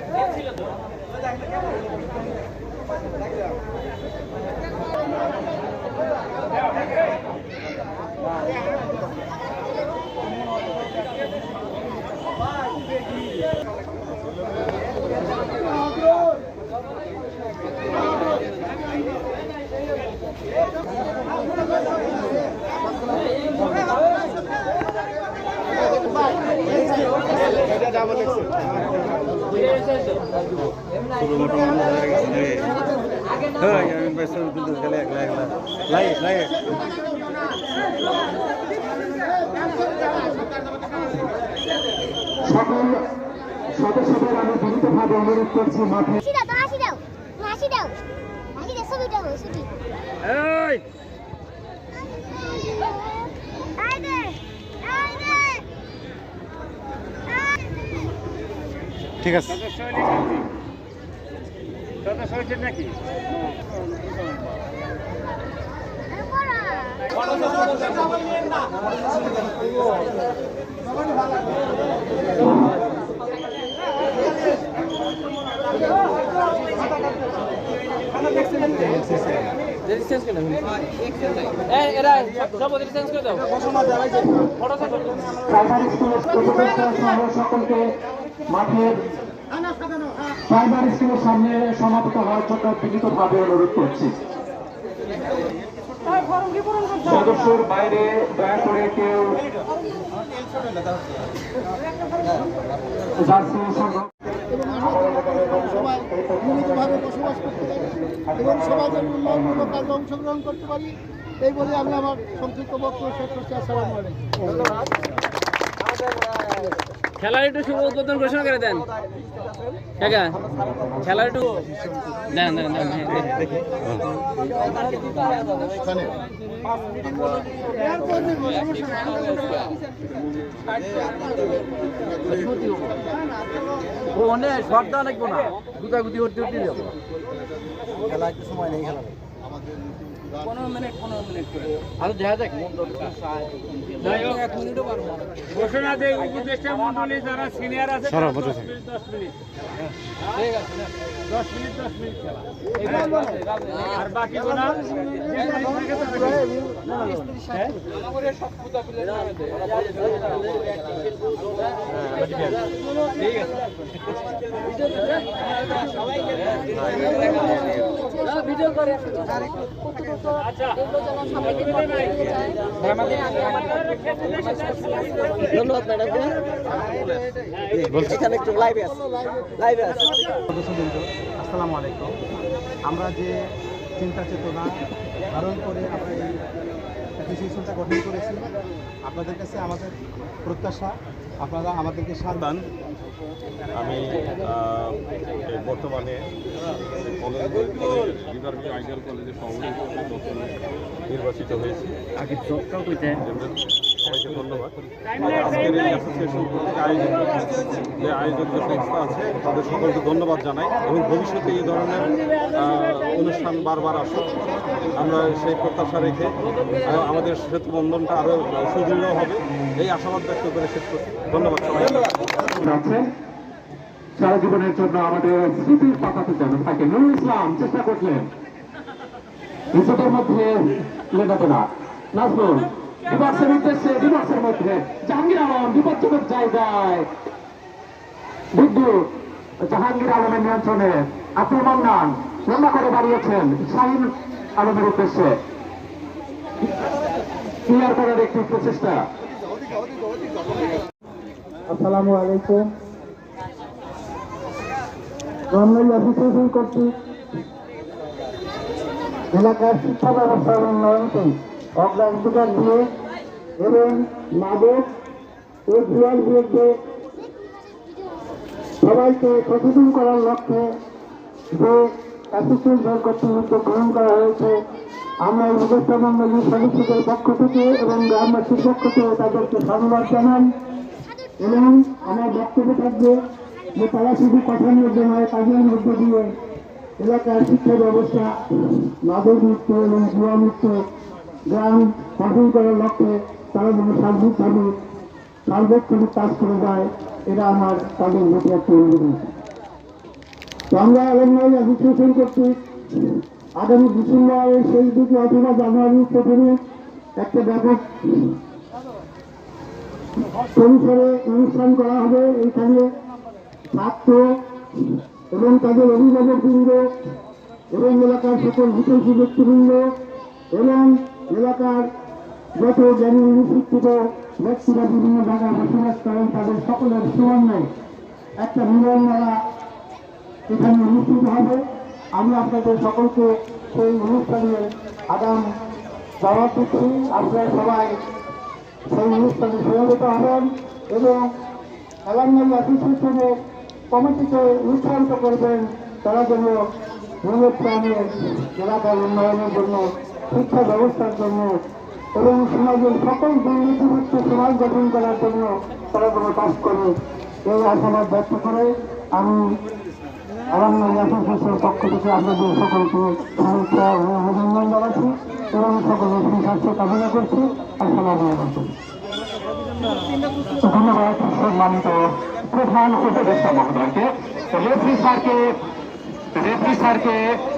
Thank you. সকল সদস্যদের আমি বিনীতভাবে অনুরোধ করছি মাঠে হাসি দাও তো হাসি দাও তুমি হাসি দাও। হাসি দাও ছবিটা হো ছবি এই দে এই দে ঠিক আছে প্রাইমারি স্কুলের প্রতিষ্ঠা সহ সকলকে মাঠের প্রাইমারি স্কুলের সামনে সমাপ্ত হওয়ার জন্য বিনীতভাবে অনুরোধ করছি। সদস্যর বাইরে দয়া করে কেউ বসবাস করতে এবং সমাজের অংশগ্রহণ করতে পারি, এই বলে আমি আমার সংক্ষিপ্ত বক্তব্য শেষ করছি। খেলার একটু শুভ উদ্বোধন ঘোষণা করে দেন। কাকা খেলার একটু দেন দেন দেন হ্যাঁ। ও অনেক শর্ট দেওয়া না। গুতাগুতি করতে করতে যাব। খেলা একটু সময় নেই খেলা পনেরো মিনিট পনেরো মিনিট করে। আর দেখা যাক এক মিনিটও পারব ঘোষণা দেয় উপদেষ্টা মন্ডলী যারা সিনিয়র আছে। ঠিক আছে দশ মিনিট দশ মিনিট খেলা। আর বাকি গোনা ধন্যবাদ ম্যাডাম এখানে একটু লাইভে আছে লাইভে আছে। আসসালামু আলাইকুম। আমরা যে চিন্তা চেতনা ধারণ করে আমরা এই অ্যাসোসিয়েশনটা গঠন করেছি। আপনাদের কাছে আমাদের প্রত্যাশা আপনারা আমাদেরকে সাবধান আমি বর্তমানে আইডিয়াল কলেজের সভাপতি নির্বাচিত হয়েছি। আগে জবটাও সবাইকে ধন্যবাদ। আজকের এই অ্যাসোসিয়েশন আয়োজিত যে আয়োজক যে সংস্থা আছে, তাদের সকলকে ধন্যবাদ জানাই এবং ভবিষ্যতে এই ধরনের অনুষ্ঠান বারবার আসুক, আমরা সেই প্রত্যাশা রেখে আমাদের সেতু বন্ধনটা আরও সুদৃঢ় হবে। এই আশাবাদ ব্যক্ত করে শেষ করছি। ধন্যবাদ সবাই সারা জীবনের জন্য আমাদের স্মৃতির পাতাতে যেন থাকে। নুরুল ইসলাম, চেষ্টা করলেন। নিজেদের মধ্যে লেখাতে না নাজমুল। বিভাগের উদ্দেশ্যে বিভাগের মধ্যে জাহাঙ্গীর আলম জায়গায়। বিদ্যুৎ জাহাঙ্গীর আলমের নিয়ন্ত্রণে আব্দুল মান্নান লম্বা করে দাঁড়িয়েছেন শাহিন আলমের উদ্দেশ্যে। ক্লিয়ার করার একটি প্রচেষ্টা। আসসালামু আলাইকুম। এলাকার শিক্ষা ব্যবস্থার উন্নয়নকে অগ্রাধিকার দিয়ে এবং মাদক ও বিরুদ্ধে সবাইকে সচেতন করার লক্ষ্যে যে কর্তৃক উদ্যোগ গ্রহণ করা হয়েছে, আমরা উপদেষ্টা মন্ডলীর সদস্যদের পক্ষ থেকে এবং গ্রামবাসীর পক্ষ থেকে তাদেরকে ধন্যবাদ জানান এবং আমার বক্তব্য থাকবে যে তারা শুধু কথার মধ্যে নয় কাজের মধ্যে দিয়ে এলাকার শিক্ষা ব্যবস্থা, মাদক মুক্ত এবং জুয়া মুক্ত গ্রাম গঠন করার লক্ষ্যে তারা যেন সার্বিকভাবে সার্বক্ষণিক কাজ করে যায় এটা আমার তাদের প্রতি একটা অনুরোধ তো আমরা অলমনাই অ্যাসোসিয়েশন কর্তৃক আগামী ডিসেম্বর সেই দিকে অথবা জানুয়ারি প্রথমে একটা ব্যাপক পরিসরে অনুষ্ঠান করা হবে। এখানে ছাত্র এবং তাদের অভিভাবক বৃন্দ এবং এলাকার সকল বিদেশি ব্যক্তিবৃন্দ এবং এলাকার যত জ্ঞানী শিক্ষিত ব্যক্তিরা বিভিন্ন জায়গায় বসবাস করেন, তাদের সকলের সমন্বয়ে একটা মিলন মেলা এখানে অনুষ্ঠিত হবে। আমি আপনাদের সকলকে সেই অনুষ্ঠানের আগাম দাওয়াত দিচ্ছি আপনারা সবাই সেই অনুষ্ঠানে সমবেত হবেন এবং এলাঙ্গাই অ্যাসোসিয়েশনের কমিটিকে উৎসাহিত করবেন। তারা যেন মূলত প্রাণের এলাকার উন্নয়নের জন্য শিক্ষা ব্যবস্থার জন্য এবং সমাজের সকল দুর্নীতিমুক্ত সমাজ গঠন করার জন্য তারা যেন কাজ করে। এই আশাবাদ ব্যক্ত করে আমি অ্যাসোসিয়েশনের পক্ষ থেকে আপনাদের সকলকে শুভেচ্ছা ও অভিনন্দন জানাচ্ছি এবং সকলের সুস্বাস্থ্য কামনা করছি। আসসালামু আলাইকুম। ধন্যবাদ সম্মানিত প্রধান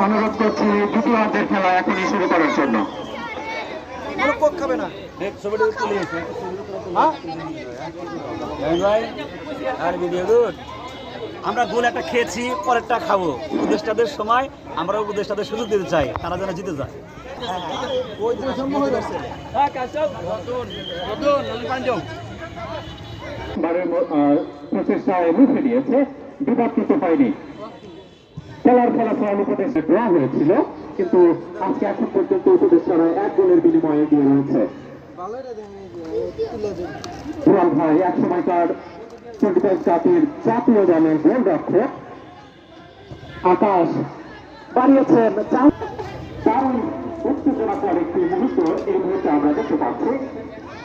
অনুরোধ করছি, দ্বিতীয় অর্ধের খেলা এখনই শুরু করার জন্য। আমরা গোল একটা খেয়েছি পরেরটা খাব। উপদেষ্টাদের সময় আমরা উপদেষ্টাদের সুযোগ দিতে চাই। তারা যেন জিতে যায়। প্রচেষ্টায় মুখে দিয়েছে বিবাদ কিন্তু হয়নি। খেলার ফলাফল উপদেশে ড্র হয়েছিল কিন্তু আজকে এখন পর্যন্ত উপদেষ্টারা এক গোলের বিনিময়ে দিয়ে রয়েছে। দুলাল ভাই এক সময়কার টোয়েন্টি জাতির জাতীয় দলের গোলরক্ষক। আকাশ বাড়িয়েছেন চার- দারুণ উত্তেজনাকর একটি মুহূর্ত এই মুহূর্তে আমরা দেখতে পাচ্ছি।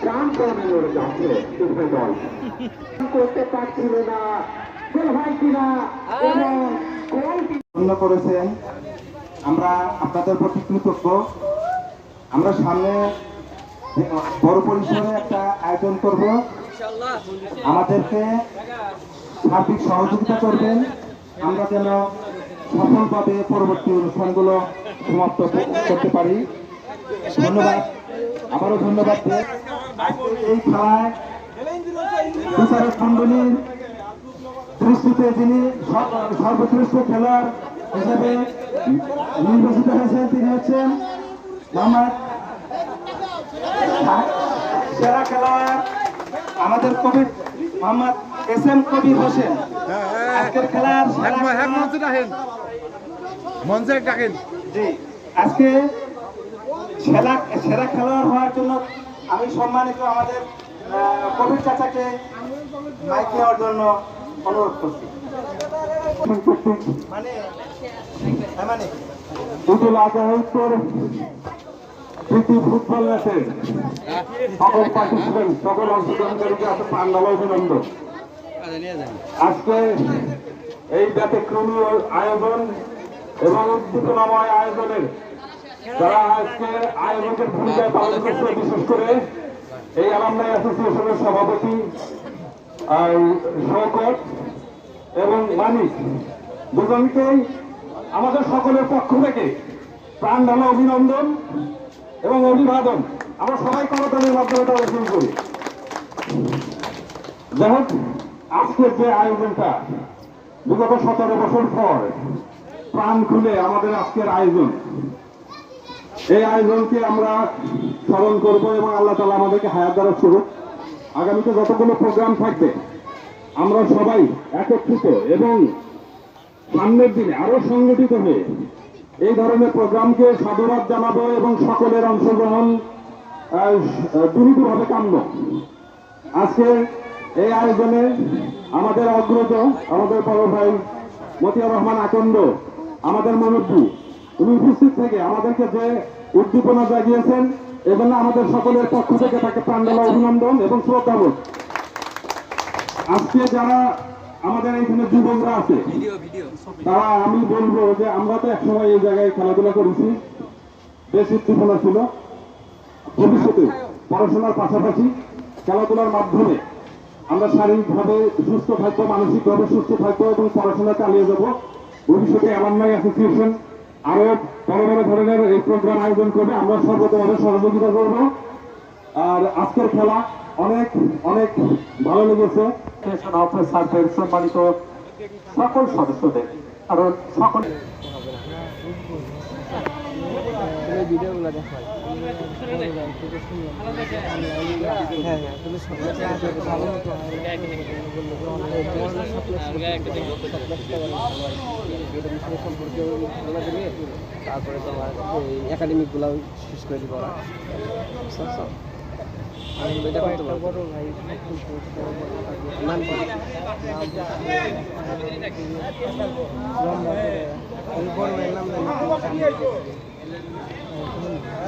প্রাণ প্রাণে লড়ে যাচ্ছে উভয় দল। করতে পারছিল না। পূর্ণ করেছেন। আমরা আপনাদের প্রতি কৃতজ্ঞ। আমরা সামনে বড় পরিসরে একটা আয়োজন করব। আমাদেরকে সার্বিক সহযোগিতা করবেন। আমরা যেন সফলভাবে পরবর্তী অনুষ্ঠানগুলো সমাপ্ত করতে পারি। ধন্যবাদ। আবারও ধন্যবাদ। এই খেলায় বিচারক মন্ডলীর দৃষ্টিতে যিনি সর্ব- সর্বশ্রেষ্ঠ খেলোয়াড় হিসেবে নির্বাচিত হয়েছেন তিনি হচ্ছেন মোহাম্মদ সেরা খেলোয়াড় আমাদের কবি মোহাম্মদ এস এম কবির হোসেন। আজকের খেলার সেরা খেলোয়াড়- মঞ্চে ডাকেন জি আজকে সেরা সেরা খেলোয়াড় হওয়ার জন্য আমি সম্মানিত আমাদের কবির চাচাকে মাইক নেওয়ার জন্য অনুরোধ করছি। মানে মানে? ঈদুল আজহা উত্তর প্রীতি ফুটবল ম্যাচে। সকল পার্টিসিপেন্ট সকল অংশগ্রহণকারীকে আছে পান্ডাল অভিনন্দন। আজকে এই ব্যতিক্রমী আয়োজন এবং উদ্দীপনাময় আয়োজনের যারা আজকে আয়োজকের ভূমিকায় পালন করছে বিশেষ করে এই আলামনাই অ্যাসোসিয়েশনের সভাপতি শওকত এবং মানিক দুজনকেই আমাদের সকলের পক্ষ থেকে প্রাণ ঢালা অভিনন্দন এবং অভিবাদন। আমরা সবাই করতালের মাধ্যমে তাদের শুরু করি। যাই হোক, আজকের যে আয়োজনটা, বিগত সতেরো বছর পর প্রাণ খুলে আমাদের আজকের আয়োজন। এই আয়োজনকে আমরা স্মরণ করব এবং আল্লাহ তালা আমাদেরকে হায়াত দ্বারা স্বরূপ আগামীতে যতগুলো প্রোগ্রাম থাকবে আমরা সবাই একত্রিত এবং সামনের দিনে আরও সংগঠিত হয়ে এই ধরনের প্রোগ্রামকে সাধুবাদ জানাব এবং সকলের অংশগ্রহণ আহ, দূরীভূতভাবে কাম্য। আজকে এই আয়োজনে আমাদের অগ্রজ আমাদের বড় ভাই মতিয়ার রহমান আকন্দ আমাদের মুরব্বী উনি উপস্থিত থেকে আমাদেরকে যে উদ্দীপনা জাগিয়েছেন এজন্য আমাদের সকলের পক্ষ থেকে তাকে প্রাণডালা অভিনন্দন এবং শ্রদ্ধাবোধ আজকে যারা আমাদের এখানে যুবকরা আছে তারা আমি বলব যে আমরা তো একসময় এই জায়গায় খেলাধুলা করেছি বেশ উদ্দীপনা ছিল। ভবিষ্যতে পড়াশোনার পাশাপাশি খেলাধুলার মাধ্যমে আমরা শারীরিকভাবে সুস্থ থাকব মানসিকভাবে সুস্থ থাকব এবং পড়াশোনা চালিয়ে যাব। ভবিষ্যতে অ্যালামনাই অ্যাসোসিয়েশন আরও বড় বড় ধরনের এই প্রোগ্রাম আয়োজন করবে। আমরা সর্বতভাবে সহযোগিতা করব। আর আজকের খেলা অনেক অনেক ভালো লেগেছে। সম্মানিত সকল সদস্যদের, কারণ সকল তারপরে তোমার একাডেমিকগুলো শেষ করে দিব ওরা এটা করতে পারব নাম কি? বড় ভাইয়ের নাম